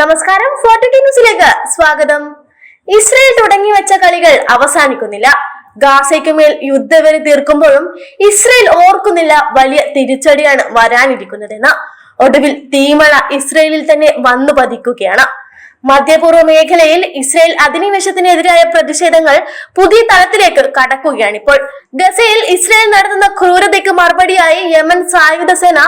നമസ്കാരം ഫോർട്ടി ന്യൂസിലേക്ക് സ്വാഗതം. ഇസ്രയേൽ തുടങ്ങി വെച്ച കളികൾ അവസാനിക്കുന്നില്ല. ഗാസയ്ക്ക് മേൽ യുദ്ധവരി തീർക്കുമ്പോഴും ഇസ്രയേൽ ഓർക്കുന്നില്ല വലിയ തിരിച്ചടിയാണ് വരാനിരിക്കുന്നതെന്ന്. ഒടുവിൽ തീമഴ ഇസ്രയേലിൽ തന്നെ വന്നു പതിക്കുകയാണ്. മധ്യപൂർവ മേഖലയിൽ ഇസ്രയേൽ അധിനിവേശത്തിനെതിരായ പ്രതിഷേധങ്ങൾ പുതിയ തലത്തിലേക്ക് കടക്കുകയാണ് ഇപ്പോൾ. ഗസയിൽ ഇസ്രയേൽ നടത്തുന്ന ക്രൂരതയ്ക്ക് മറുപടിയായി യമൻ സായുധ സേന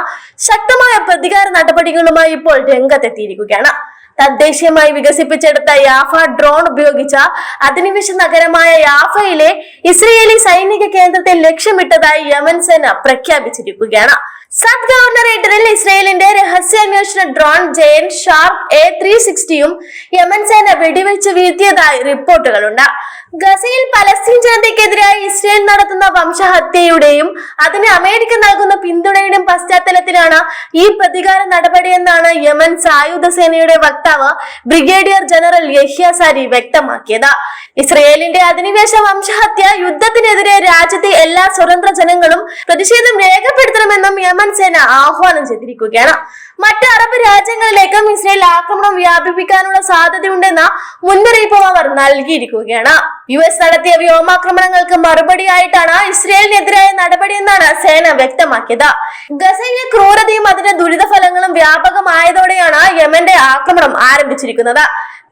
ശക്തമായ പ്രതികാര നടപടികളുമായി ഇപ്പോൾ രംഗത്തെത്തിയിരിക്കുകയാണ്. തദ്ദേശീയമായി വികസിപ്പിച്ചെടുത്ത യാഫ ഡ്രോൺ ഉപയോഗിച്ച അധിനിവേശ നഗരമായ യാഫയിലെ ഇസ്രയേലി സൈനിക കേന്ദ്രത്തെ ലക്ഷ്യമിട്ടതായി യമൻ സേന പ്രഖ്യാപിച്ചിരിക്കുകയാണ്. സബ് ഗവർണറേറ്ററിൽ ഇസ്രയേലിന്റെ രഹസ്യാന്വേഷണ drone giant shark A three സിക്സ്റ്റിയും Yemen സേന വെടിവെച്ച് വീഴ്ത്തിയതായി റിപ്പോർട്ടുകളുണ്ട്. ഗസയിൽ പലസ്തീൻ ജനതയ്ക്കെതിരായി ഇസ്രയേൽ നടത്തുന്ന വംശഹത്യയുടെയും അതിന് അമേരിക്ക നൽകുന്ന പിന്തുണയുടെയും പശ്ചാത്തലത്തിലാണ് ഈ പ്രതികാര നടപടിയെന്നാണ് യമൻ സായുധ സേനയുടെ വക്താവ് ബ്രിഗേഡിയർ ജനറൽ യഹ്യ സാരി വ്യക്തമാക്കിയത്. ഇസ്രയേലിന്റെ അധിനിവേശ വംശഹത്യ യുദ്ധത്തിനെതിരെ രാജ്യത്തെ എല്ലാ സ്വതന്ത്ര ജനങ്ങളും പ്രതിഷേധം രേഖപ്പെടുത്തണമെന്നും യമൻ സേന ആഹ്വാനം ചെയ്തിരിക്കുകയാണ്. മറ്റ് അറബ് രാജ്യങ്ങളിലേക്കും ഇസ്രയേൽ ആക്രമണം വ്യാപിപ്പിക്കാനുള്ള സാധ്യതയുണ്ടെന്ന മുന്നറിയിപ്പും അവർ നൽകിയിരിക്കുകയാണ്. യു എസ് നടത്തിയ വ്യോമാക്രമണങ്ങൾക്ക് മറുപടിയായിട്ടാണ് ഇസ്രയേലിനെതിരായ നടപടിയെന്നാണ് സേന വ്യക്തമാക്കിയത്. ഗസയിലെ ക്രൂരതയും അതിന്റെ ദുരിതഫലങ്ങളും വ്യാപകമായതോടെയാണ് യമന്റെ ആക്രമണം ആരംഭിച്ചിരിക്കുന്നത്.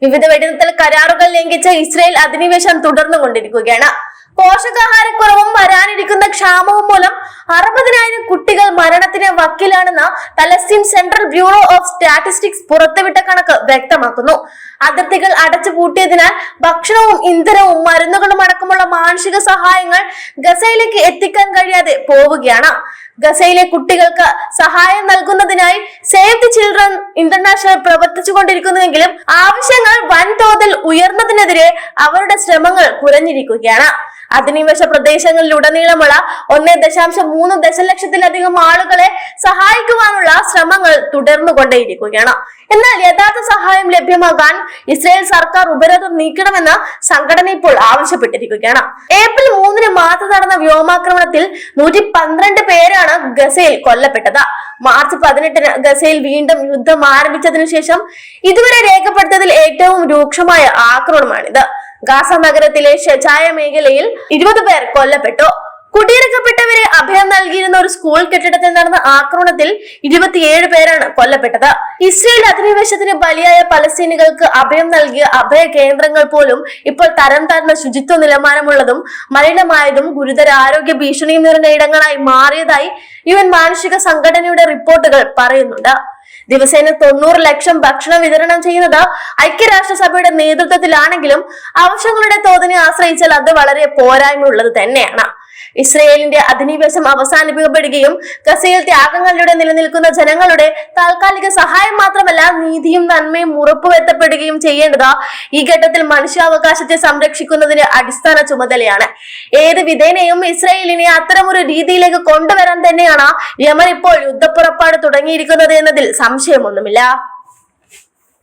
വിവിധ വെടിനിർത്തൽ കരാറുകൾ ലംഘിച്ച ഇസ്രയേൽ അധിനിവേശം തുടർന്നുകൊണ്ടിരിക്കുകയാണ്. പോഷകാഹാരക്കുറവും വരാനിരിക്കുന്ന ക്ഷാമവും മൂലം മരണത്തിന് വക്കിലാണെന്ന് Palestine central bureau of statistics പുറത്തുവിട്ട കണക്ക് വ്യക്തമാക്കുന്നു. അതിർത്തികൾ അടച്ചു പൂട്ടിയതിനാൽ ഭക്ഷണവും ഇന്ധനവും മരുന്നുകളും അടക്കമുള്ള മാനുഷിക സഹായങ്ങൾ ഗസയിലേക്ക് എത്തിക്കാൻ കഴിയാതെ പോവുകയാണ്. ഗസയിലെ കുട്ടികൾക്ക് സഹായം നൽകുന്നതിനായി സേവ് ദി ചിൽഡ്രൻ ഇന്റർനാഷണൽ പ്രവർത്തിച്ചുകൊണ്ടിരിക്കുന്നുവെങ്കിലും ആവശ്യങ്ങൾ വൻതോതിൽ ഉയർന്നതിനെതിരെ അവരുടെ ശ്രമങ്ങൾ കുറഞ്ഞിരിക്കുകയാണ്. അധിനിവേശ പ്രദേശങ്ങളിലുടനീളമുള്ള ഒന്നേ ദശാംശം മൂന്ന് ദശലക്ഷത്തിലധികം ആളുകളെ സഹായിക്കുവാനുള്ള ശ്രമങ്ങൾ തുടർന്നുകൊണ്ടേയിരിക്കുകയാണ്. എന്നാൽ യഥാർത്ഥ സഹായം ലഭ്യമാകാൻ ഇസ്രായേൽ സർക്കാർ ഉപരോധം നീക്കണമെന്ന് സംഘടന ഇപ്പോൾ ആവശ്യപ്പെട്ടിരിക്കുകയാണ്. ഏപ്രിൽ മൂന്നിന് മാത്രം നടന്ന വ്യോമാക്രമണത്തിൽ നൂറ്റി പന്ത്രണ്ട് പേരാണ് ഗസയിൽ കൊല്ലപ്പെട്ടത്. മാർച്ച് പതിനെട്ടിന് ഗസയിൽ വീണ്ടും യുദ്ധം ആരംഭിച്ചതിനു ശേഷം ഇതുവരെ രേഖപ്പെടുത്തിയതിൽ ഏറ്റവും രൂക്ഷമായ ആക്രമണമാണിത്. ഗാസ നഗരത്തിലെ ഷജായ മേഖലയിൽ ഇരുപത് പേർ കൊല്ലപ്പെട്ടു. കുടിയിറക്കപ്പെട്ടവരെ അഭയം നൽകിയിരുന്ന ഒരു സ്കൂൾ കെട്ടിടത്തിൽ നടന്ന ആക്രമണത്തിൽ ഇരുപത്തിയേഴ് പേരാണ് കൊല്ലപ്പെട്ടത്. ഇസ്രയേൽ അധിനിവേശത്തിന് ബലിയായ പലസ്തീനികൾക്ക് അഭയം നൽകിയ അഭയ കേന്ദ്രങ്ങൾ പോലും ഇപ്പോൾ തരം താഴ്ന്ന ശുചിത്വ നിലവാരമുള്ളതും മലിനമായതും ഗുരുതര ആരോഗ്യ ഭീഷണിയും നിറഞ്ഞ ഇടങ്ങളായി മാറിയതായി യു എൻ മാനുഷിക സംഘടനയുടെ റിപ്പോർട്ടുകൾ പറയുന്നുണ്ട്. ദിവസേന തൊണ്ണൂറ് ലക്ഷം ഭക്ഷണം വിതരണം ചെയ്യുന്നത് ഐക്യരാഷ്ട്രസഭയുടെ നേതൃത്വത്തിലാണെങ്കിലും ആവശ്യങ്ങളുടെ തോതിനെ ആശ്രയിച്ചാൽ അത് വളരെ പോരായ്മയുള്ളത് തന്നെയാണ്. ഇസ്രയേലിന്റെ അധിനിവേശം അവസാനിപ്പിക്കപ്പെടുകയും ഗസയിൽ ത്യാഗങ്ങളിലൂടെ നിലനിൽക്കുന്ന ജനങ്ങളുടെ താൽക്കാലിക സഹായം മാത്രമല്ല നീതിയും നന്മയും ഉറപ്പുവരുത്തപ്പെടുകയും ചെയ്യേണ്ടത് ഈ ഘട്ടത്തിൽ മനുഷ്യാവകാശത്തെ സംരക്ഷിക്കുന്നതിന് അടിസ്ഥാന ചുമതലയാണ്. ഏത് വിധേനയും ഇസ്രയേലിനെ അത്തരമൊരു രീതിയിലേക്ക് കൊണ്ടുവരാൻ തന്നെയാണ് യമൻ ഇപ്പോൾ യുദ്ധപ്പുറപ്പാട് തുടങ്ങിയിരിക്കുന്നത് എന്നതിൽ സംശയമൊന്നുമില്ല.